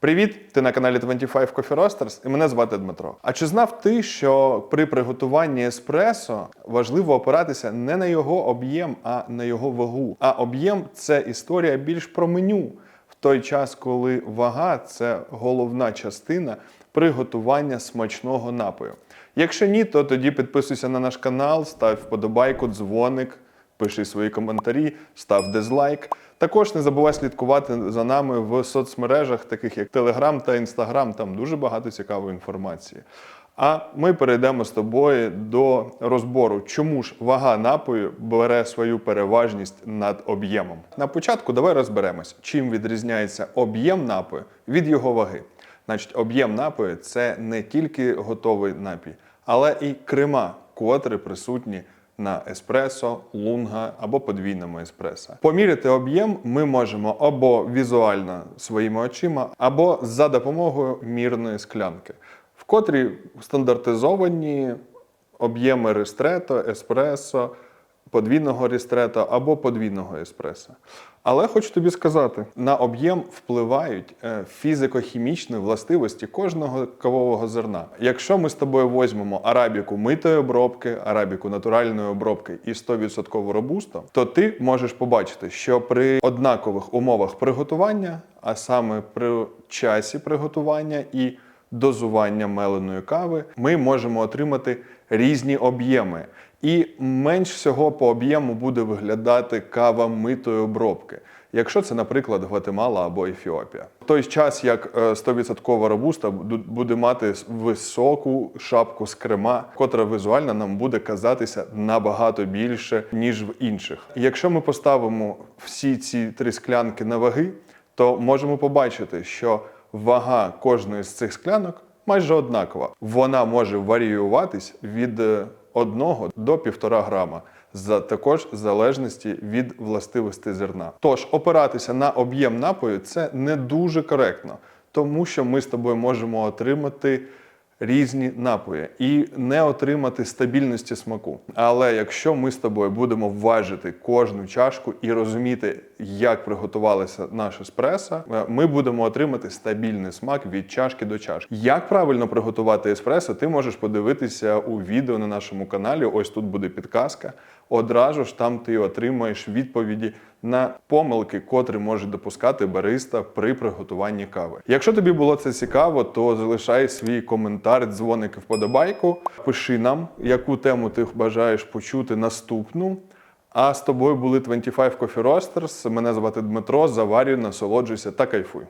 Привіт! Ти на каналі 25 Coffee Roasters і мене звати Дмитро. А чи знав ти, що при приготуванні еспресо важливо опиратися не на його об'єм, а на його вагу? А об'єм це історія більш про меню в той час, коли вага це головна частина приготування смачного напою. Якщо ні, то тоді підписуйся на наш канал, став вподобайку, дзвоник. Пиши свої коментарі, став дизлайк. Також не забувай слідкувати за нами в соцмережах, таких як Telegram та Instagram. Там дуже багато цікавої інформації. А ми перейдемо з тобою до розбору, чому ж вага напою бере свою переважність над об'ємом. На початку давай розберемось, чим відрізняється об'єм напою від його ваги. Значить, об'єм напою це не тільки готовий напій, але і крема, котрі присутні на еспресо, лунга або подвійному еспресо. Поміряти об'єм ми можемо або візуально своїми очима, або за допомогою мірної склянки, в котрій стандартизовані об'єми ристрето, еспресо, подвійного рістрето або подвійного еспресо. Але хочу тобі сказати, на об'єм впливають е, фізико-хімічні властивості кожного кавового зерна. Якщо ми з тобою візьмемо арабіку митої обробки, арабіку натуральної обробки і 100% робусто, то ти можеш побачити, що при однакових умовах приготування, а саме при часі приготування і дозування меленої кави, ми можемо отримати різні об'єми. І менш всього по об'єму буде виглядати кава митої обробки, якщо це, наприклад, Гватемала або Ефіопія. В той час як е, 100% робуста буде мати високу шапку з крема, котра візуально нам буде казатися набагато більше, ніж в інших. Якщо ми поставимо всі ці три склянки на ваги, то можемо побачити, що вага кожної з цих склянок майже однакова. Вона може варіюватись від 1 до 1,5 грама. За також залежності від властивостей зерна. Тож опиратися на об'єм напою це не дуже коректно, тому що ми з тобою можемо отримати різні напої і не отримати стабільності смаку. Але якщо ми з тобою будемо вважити кожну чашку і розуміти, як приготувалася наша еспресо, е, ми будемо отримати стабільний смак від чашки до чашки. Як правильно приготувати еспресо, ти можеш подивитися у відео на нашому каналі. Ось тут буде підказка. Одразу ж там ти отримаєш відповіді на помилки, котрі може допускати бариста при приготуванні кави. Якщо тобі було це цікаво, то залишай свій коментар, дзвоник і вподобайку. Пиши нам, яку тему ти бажаєш почути наступну. А з тобою були 25 Coffee Roasters. Мене звати Дмитро. Заварюй, насолоджуйся та кайфуй.